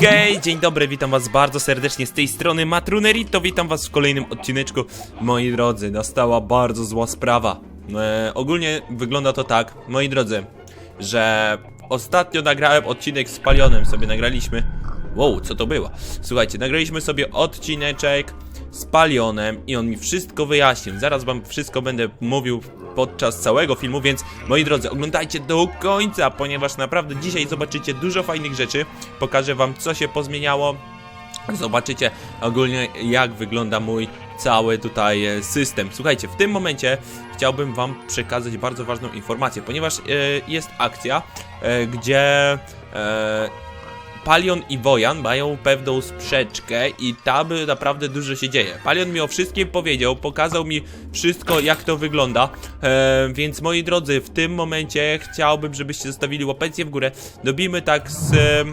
Hej, dzień dobry, witam was bardzo serdecznie z tej strony Matrunerito, witam was w kolejnym odcineczku. Moi drodzy, nastała bardzo zła sprawa. E, ogólnie wygląda to tak, moi drodzy, że ostatnio nagrałem odcinek z Palionem, sobie nagraliśmy. Wow, co to było? Słuchajcie, nagraliśmy sobie odcineczek z Palionem i on mi wszystko wyjaśnił. Zaraz wam wszystko będę mówił podczas całego filmu, więc moi drodzy, oglądajcie do końca, ponieważ naprawdę dzisiaj zobaczycie dużo fajnych rzeczy. Pokażę wam, co się pozmieniało. Zobaczycie ogólnie, jak wygląda mój cały tutaj e, system. Słuchajcie, w tym momencie chciałbym wam przekazać bardzo ważną informację, ponieważ e, jest akcja, e, gdzie Palion i Wojan mają pewną sprzeczkę i tam naprawdę dużo się dzieje. Palion mi o wszystkim powiedział, pokazał mi wszystko jak to wygląda, e, więc moi drodzy, w tym momencie chciałbym, żebyście zostawili łapecję w górę. Dobijmy tak z, e,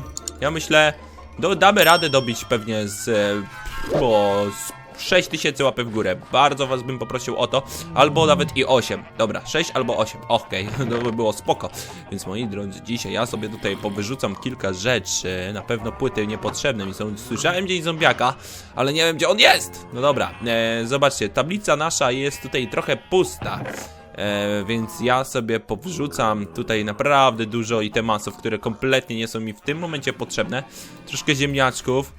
ja myślę, do, damy radę dobić pewnie z, e, o, z 6000 łapek w górę. Bardzo was bym poprosił o to. Albo nawet i 8. Dobra, 6 albo 8. Okej, to by było spoko. Więc moi drodzy, dzisiaj ja sobie tutaj powyrzucam kilka rzeczy. Na pewno płyty niepotrzebne mi są. Słyszałem gdzieś zombiaka, ale nie wiem gdzie on jest. No dobra, e, zobaczcie, tablica nasza jest tutaj trochę pusta. E, więc ja sobie powrzucam tutaj naprawdę dużo itemasów, które kompletnie nie są mi w tym momencie potrzebne. Troszkę ziemniaczków.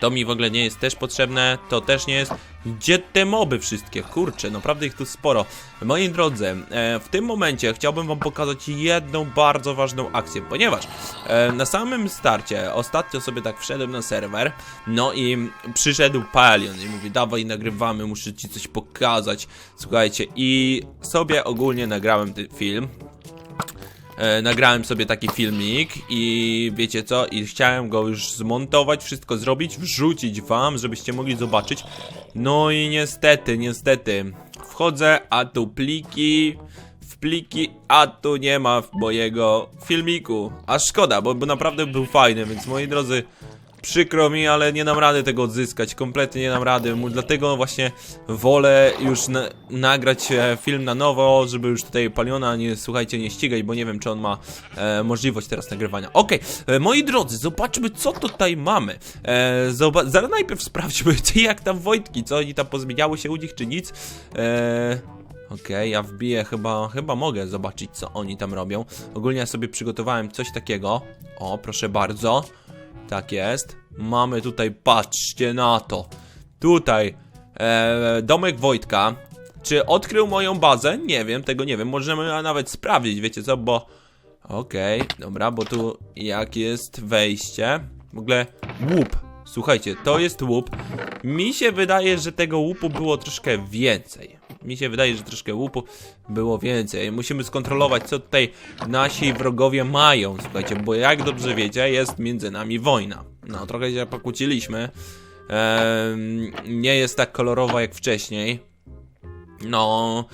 To mi w ogóle nie jest też potrzebne, to też nie jest. Gdzie te moby wszystkie? Kurczę, naprawdę ich tu sporo. Moi drodzy, e, w tym momencie chciałbym wam pokazać jedną bardzo ważną akcję, ponieważ e, na samym starcie, ostatnio sobie tak wszedłem na serwer, no i przyszedł Palion i mówi, dawaj nagrywamy, muszę ci coś pokazać. Słuchajcie, i sobie ogólnie nagrałem ten film, e, nagrałem sobie taki filmik i wiecie co, i chciałem go już zmontować, wszystko zrobić, wrzucić wam, żebyście mogli zobaczyć. No i niestety, niestety, wchodzę, a tu pliki, w pliki, a tu nie ma mojego filmiku. A szkoda, bo, bo naprawdę był fajny, więc moi drodzy, Przykro mi, ale nie dam rady tego odzyskać, kompletnie nie dam rady, dlatego właśnie wolę już na nagrać e, film na nowo, żeby już tutaj Paliona nie, słuchajcie, nie ścigać, bo nie wiem, czy on ma e, możliwość teraz nagrywania. Okej, e, moi drodzy, zobaczmy, co tutaj mamy. E, zaraz najpierw sprawdźmy, jak tam Wojtki, co oni tam pozmieniało się u nich, czy nic. E, Okej, ja wbiję chyba, chyba mogę zobaczyć, co oni tam robią. Ogólnie ja sobie przygotowałem coś takiego. O, proszę bardzo. Tak jest. Mamy tutaj, patrzcie na to. Tutaj e, domek Wojtka. Czy odkrył moją bazę? Nie wiem, tego nie wiem. Możemy nawet sprawdzić, wiecie co, bo... Okej, dobra, bo tu jak jest wejście? W ogóle łup. Słuchajcie, to jest łup. Mi się wydaje, że tego łupu było troszkę więcej. Mi się wydaje, że troszkę łupu było więcej. Musimy skontrolować, co tutaj nasi wrogowie mają. Słuchajcie, bo jak dobrze wiecie, jest między nami wojna. No, trochę się pokłóciliśmy. Ehm, nie jest tak kolorowa jak wcześniej. No,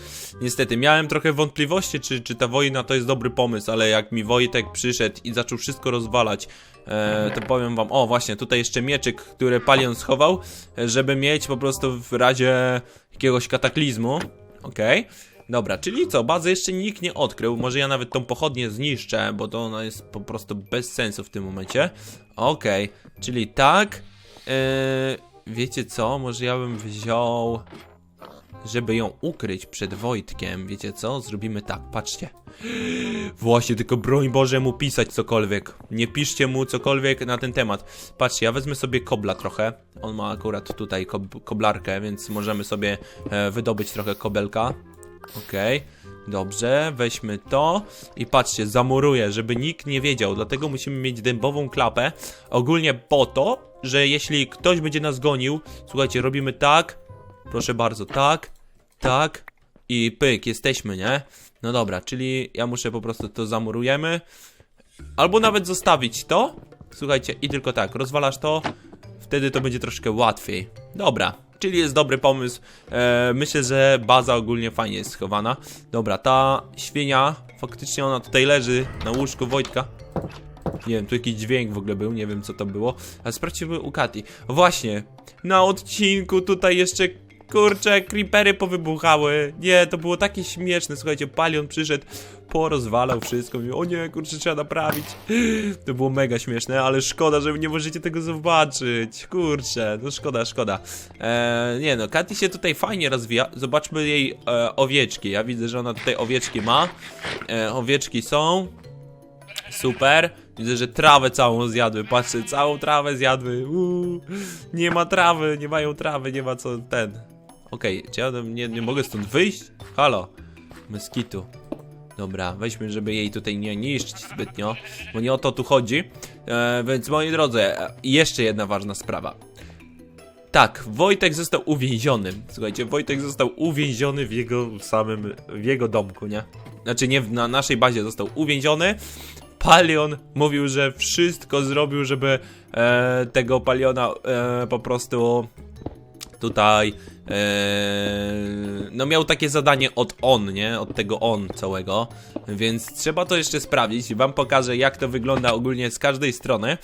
niestety, miałem trochę wątpliwości, czy, czy ta wojna to jest dobry pomysł, ale jak mi Wojtek przyszedł i zaczął wszystko rozwalać, e, to powiem wam, o właśnie, tutaj jeszcze mieczyk, który Palion schował, żeby mieć po prostu w razie jakiegoś kataklizmu, okej. Dobra, czyli co, bazy jeszcze nikt nie odkrył, może ja nawet tą pochodnię zniszczę, bo to ona jest po prostu bez sensu w tym momencie. Okej, czyli tak, e, wiecie co, może ja bym wziął żeby ją ukryć przed Wojtkiem, wiecie co? Zrobimy tak, patrzcie. Właśnie, tylko broń Boże mu pisać cokolwiek. Nie piszcie mu cokolwiek na ten temat. Patrzcie, ja wezmę sobie kobla trochę. On ma akurat tutaj kob koblarkę, więc możemy sobie e, wydobyć trochę kobelka. Okej. Dobrze, weźmy to i patrzcie, zamuruję, żeby nikt nie wiedział, dlatego musimy mieć dębową klapę. Ogólnie po to, że jeśli ktoś będzie nas gonił, słuchajcie, robimy tak, Proszę bardzo, tak, tak i pyk, jesteśmy, nie? No dobra, czyli ja muszę po prostu to zamurujemy. Albo nawet zostawić to. Słuchajcie, i tylko tak, rozwalasz to, wtedy to będzie troszkę łatwiej. Dobra, czyli jest dobry pomysł. E, myślę, że baza ogólnie fajnie jest schowana. Dobra, ta świnia, faktycznie ona tutaj leży na łóżku Wojtka. Nie wiem, tu jakiś dźwięk w ogóle był, nie wiem co to było. Ale sprawdźmy u Kati. Właśnie, na odcinku tutaj jeszcze kurczę, creepery powybuchały. Nie, to było takie śmieszne. Słuchajcie, Palion przyszedł, porozwalał wszystko. Mówił, o nie, kurczę, trzeba naprawić. To było mega śmieszne, ale szkoda, że nie możecie tego zobaczyć. Kurczę, no szkoda, szkoda. Eee, nie no, Katy się tutaj fajnie rozwija. Zobaczmy jej e, owieczki. Ja widzę, że ona tutaj owieczki ma. E, owieczki są. Super. Widzę, że trawę całą zjadły. Patrzcie, całą trawę zjadły. Uuu. Nie ma trawy, nie mają trawy, nie ma co ten. Okej, czy ja nie, nie mogę stąd wyjść? Halo. Meskitu. Dobra, weźmy, żeby jej tutaj nie niszczyć zbytnio, bo nie o to tu chodzi. E, więc moi drodzy, e, jeszcze jedna ważna sprawa. Tak, Wojtek został uwięziony. Słuchajcie, Wojtek został uwięziony w jego samym, w jego domku, nie? Znaczy nie na naszej bazie został uwięziony. Palion mówił, że wszystko zrobił, żeby e, tego Paliona e, po prostu tutaj no miał takie zadanie od on, nie? Od tego on całego, więc trzeba to jeszcze sprawdzić. Wam pokażę jak to wygląda ogólnie z każdej strony,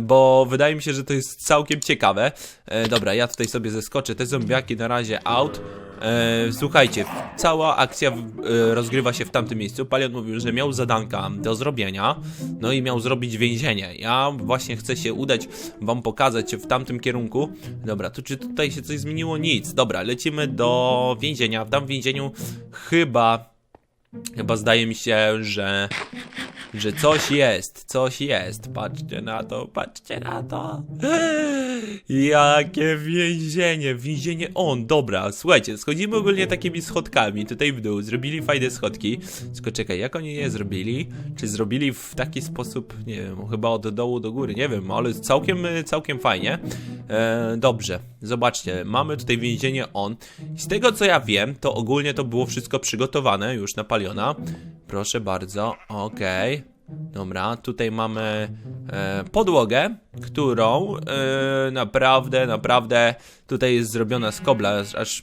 bo wydaje mi się, że to jest całkiem ciekawe. E, dobra, ja tutaj sobie zeskoczę te zombiaki na razie out. E, słuchajcie, cała akcja e, rozgrywa się w tamtym miejscu. Palion mówił, że miał zadanka do zrobienia, no i miał zrobić więzienie. Ja właśnie chcę się udać, wam pokazać w tamtym kierunku. Dobra, tu czy tutaj się coś zmieniło? Nic. Dobra, lecimy do więzienia. W tam więzieniu chyba, chyba zdaje mi się, że że coś jest, coś jest. Patrzcie na to, patrzcie na to. Jakie więzienie, więzienie on, dobra, słuchajcie, schodzimy ogólnie takimi schodkami, tutaj w dół, zrobili fajne schodki, tylko czekaj, jak oni je zrobili? Czy zrobili w taki sposób, nie wiem, chyba od dołu do góry, nie wiem, ale całkiem, całkiem fajnie. E, dobrze, zobaczcie, mamy tutaj więzienie on. Z tego co ja wiem, to ogólnie to było wszystko przygotowane już na Paliona. Proszę bardzo, okej. Dobra, tutaj mamy e, podłogę, którą e, naprawdę, naprawdę tutaj jest zrobiona z kobla, aż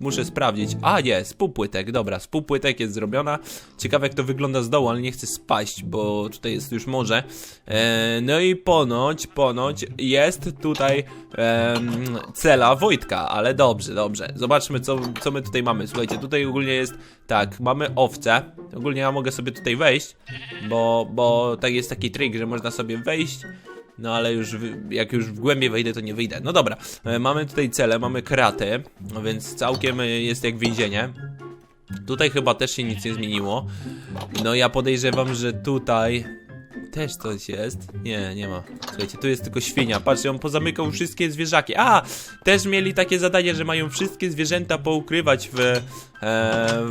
muszę sprawdzić. A, nie, z półpłytek, dobra, z półpłytek jest zrobiona. Ciekawe jak to wygląda z dołu, ale nie chcę spaść, bo tutaj jest już morze. E, no i ponoć, ponoć jest tutaj em, cela Wojtka, ale dobrze, dobrze. Zobaczmy co, co my tutaj mamy. Słuchajcie, tutaj ogólnie jest tak, mamy owce. Ogólnie ja mogę sobie tutaj wejść, bo, bo tak jest taki trik, że można sobie wejść. No ale już jak już w głębie wejdę, to nie wyjdę. No dobra, e, mamy tutaj cele, mamy kraty, no więc całkiem e, jest jak więzienie. Tutaj chyba też się nic nie zmieniło. No ja podejrzewam, że tutaj też coś jest. Nie, nie ma. Słuchajcie, tu jest tylko świnia. Patrzcie, on pozamykał wszystkie zwierzaki. A! Też mieli takie zadanie, że mają wszystkie zwierzęta poukrywać w, e,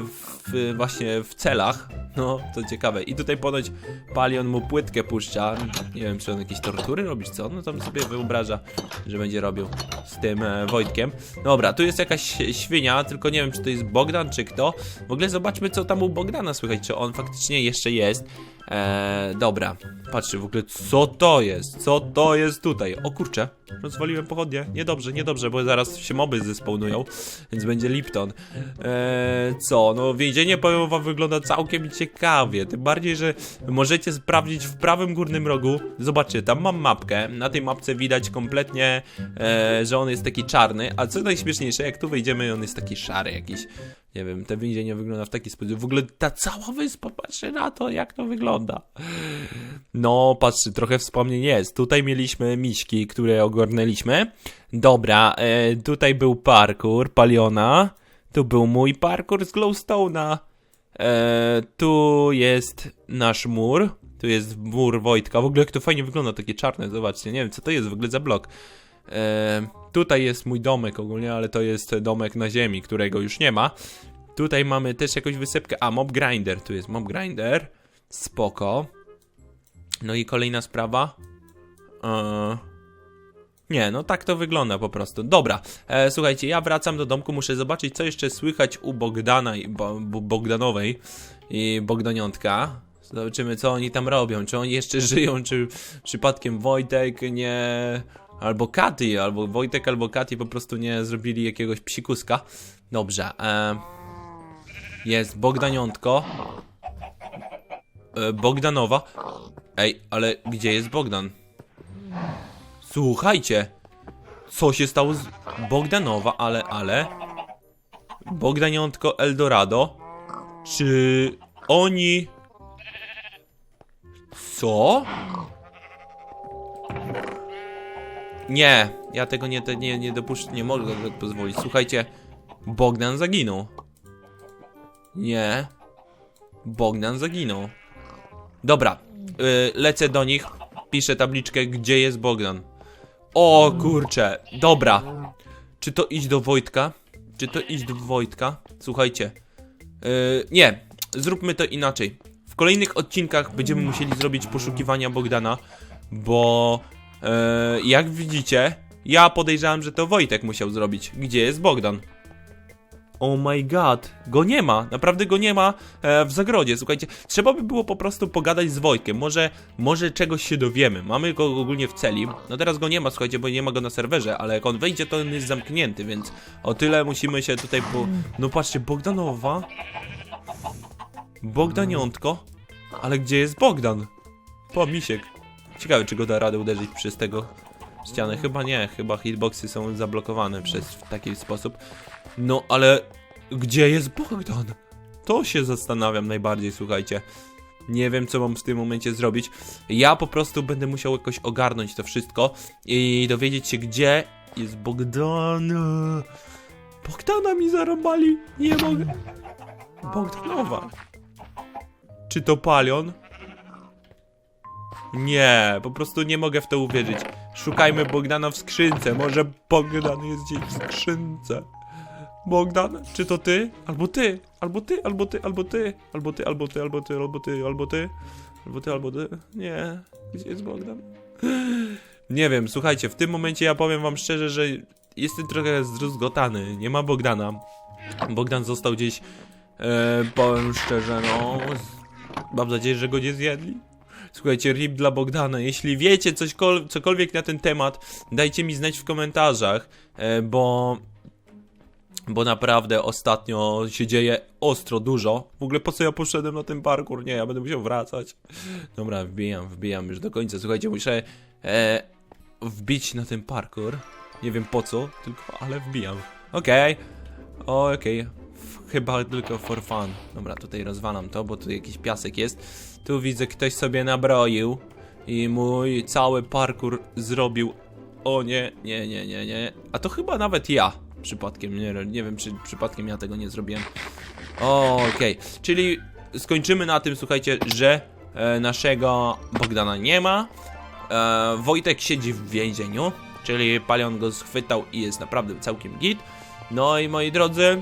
w właśnie w celach. No, to ciekawe. I tutaj ponoć Palion mu płytkę puszcza. Nie wiem, czy on jakieś tortury robi, czy co? No tam sobie wyobraża, że będzie robił z tym e, Wojtkiem. Dobra, tu jest jakaś świnia, tylko nie wiem, czy to jest Bogdan, czy kto. W ogóle zobaczmy, co tam u Bogdana słychać, czy on faktycznie jeszcze jest. Eee, dobra, patrzcie w ogóle, co to jest? Co to jest tutaj? O kurczę, rozwaliłem pochodnie. Niedobrze, niedobrze, bo zaraz się moby zespawnują, więc będzie Lipton. Eee, co? No, więzienie powiem wam wygląda całkiem ciekawie. Tym bardziej, że możecie sprawdzić w prawym górnym rogu. Zobaczcie, tam mam mapkę. Na tej mapce widać kompletnie, e, że on jest taki czarny. A co najśmieszniejsze, jak tu wejdziemy, on jest taki szary jakiś. Nie wiem, te więzienie wygląda w taki sposób. W ogóle ta cała wyspa, patrzcie na to, jak to wygląda. No, patrzcie, trochę wspomnień jest. Tutaj mieliśmy miśki, które ogarnęliśmy. Dobra, e, tutaj był parkour Paliona. Tu był mój parkour z Glowstone'a. E, tu jest nasz mur. Tu jest mur Wojtka. W ogóle jak to fajnie wygląda, takie czarne, zobaczcie. Nie wiem, co to jest w ogóle za blok. E, tutaj jest mój domek ogólnie, ale to jest domek na ziemi, którego już nie ma. Tutaj mamy też jakąś wysepkę. A, mob grinder. Tu jest mob grinder. Spoko. No i kolejna sprawa. Eee... Nie, no tak to wygląda po prostu. Dobra, e, słuchajcie, ja wracam do domku, muszę zobaczyć, co jeszcze słychać u Bogdana i Bo Bogdanowej i Bogdaniątka. Zobaczymy, co oni tam robią, czy oni jeszcze żyją, czy przypadkiem Wojtek nie... Albo Katy, albo Wojtek, albo Katy po prostu nie zrobili jakiegoś psikuska. Dobrze, e, jest Bogdaniątko. E, Bogdanowa. Ej, ale gdzie jest Bogdan? Słuchajcie, co się stało z Bogdanowa, ale, ale... Bogdaniątko Eldorado. Czy oni... Co? Nie, ja tego nie, nie, nie dopuszczę, nie mogę pozwolić. Słuchajcie, Bogdan zaginął. Nie. Bogdan zaginął. Dobra, y, lecę do nich, piszę tabliczkę, gdzie jest Bogdan. O kurczę, dobra. Czy to iść do Wojtka? Czy to iść do Wojtka? Słuchajcie. y, nie, zróbmy to inaczej. W kolejnych odcinkach będziemy musieli zrobić poszukiwania Bogdana, bo jak widzicie, ja podejrzewam, że to Wojtek musiał zrobić. Gdzie jest Bogdan? Oh my god, go nie ma, naprawdę go nie ma e, w zagrodzie. Słuchajcie, trzeba by było po prostu pogadać z Wojtkiem. Może, może czegoś się dowiemy. Mamy go ogólnie w celi. No teraz go nie ma, słuchajcie, bo nie ma go na serwerze, ale jak on wejdzie, to on jest zamknięty, więc o tyle musimy się tutaj po. No patrzcie, Bogdanowa. Bogdaniątko. Ale gdzie jest Bogdan? Po misiek. Ciekawe, czy go da radę uderzyć przez tego ścianę. Chyba nie, chyba hitboxy są zablokowane przez w taki sposób. No, ale gdzie jest Bogdan? To się zastanawiam najbardziej, słuchajcie. Nie wiem, co mam w tym momencie zrobić. Ja po prostu będę musiał jakoś ogarnąć to wszystko i dowiedzieć się, gdzie jest Bogdan. Bogdana mi zarąbali. Nie mogę. Bogdanowa. Czy to Palion? Nie, po prostu nie mogę w to uwierzyć. Szukajmy Bogdana w skrzynce. Może Bogdan jest gdzieś w skrzynce. Bogdan, czy to ty? Albo ty, albo ty, albo ty, albo ty, albo ty, albo ty, albo ty, albo ty, albo ty, albo ty, albo ty. Nie, gdzie jest Bogdan? Nie wiem, słuchajcie, w tym momencie ja powiem wam szczerze, że jestem trochę zdruzgotany. Nie ma Bogdana. Bogdan został gdzieś, e, powiem szczerze, no. Mam nadzieję, że go nie zjedli. Słuchajcie, rip dla Bogdana. Jeśli wiecie cośkol- cokolwiek na ten temat, dajcie mi znać w komentarzach, e, bo bo naprawdę ostatnio się dzieje ostro dużo. W ogóle po co ja poszedłem na ten parkour? Nie, ja będę musiał wracać. Dobra, wbijam, wbijam już do końca. Słuchajcie, muszę e, wbić na ten parkour. Nie wiem po co, tylko ale wbijam. Okej, okej. F- Chyba tylko for fun. Dobra, tutaj rozwalam to, bo tu jakiś piasek jest. Tu widzę, ktoś sobie nabroił i mój cały parkour zrobił. O nie, nie, nie, nie, nie. A to chyba nawet ja przypadkiem. Nie, nie wiem, czy przypadkiem ja tego nie zrobiłem. Okej, czyli skończymy na tym, słuchajcie, że e, naszego Bogdana nie ma. E, Wojtek siedzi w więzieniu, czyli Palion go schwytał i jest naprawdę całkiem git. No i moi drodzy,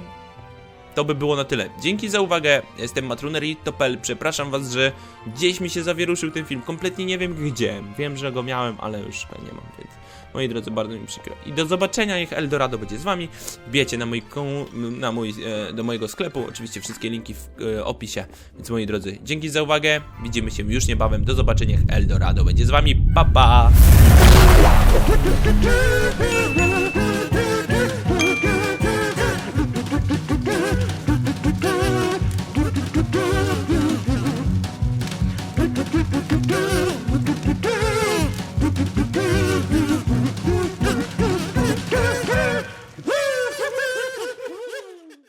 to by było na tyle. Dzięki za uwagę. Jestem Matruner.pl. Przepraszam was, że gdzieś mi się zawieruszył ten film. Kompletnie nie wiem gdzie. Wiem, że go miałem, ale już go nie mam, więc moi drodzy, bardzo mi przykro. I do zobaczenia, niech Eldorado będzie z wami. Wbijecie na mój, na mój e, do mojego sklepu. Oczywiście wszystkie linki w e, opisie. Więc moi drodzy, dzięki za uwagę. Widzimy się już niebawem. Do zobaczenia, niech Eldorado będzie z wami. Pa pa!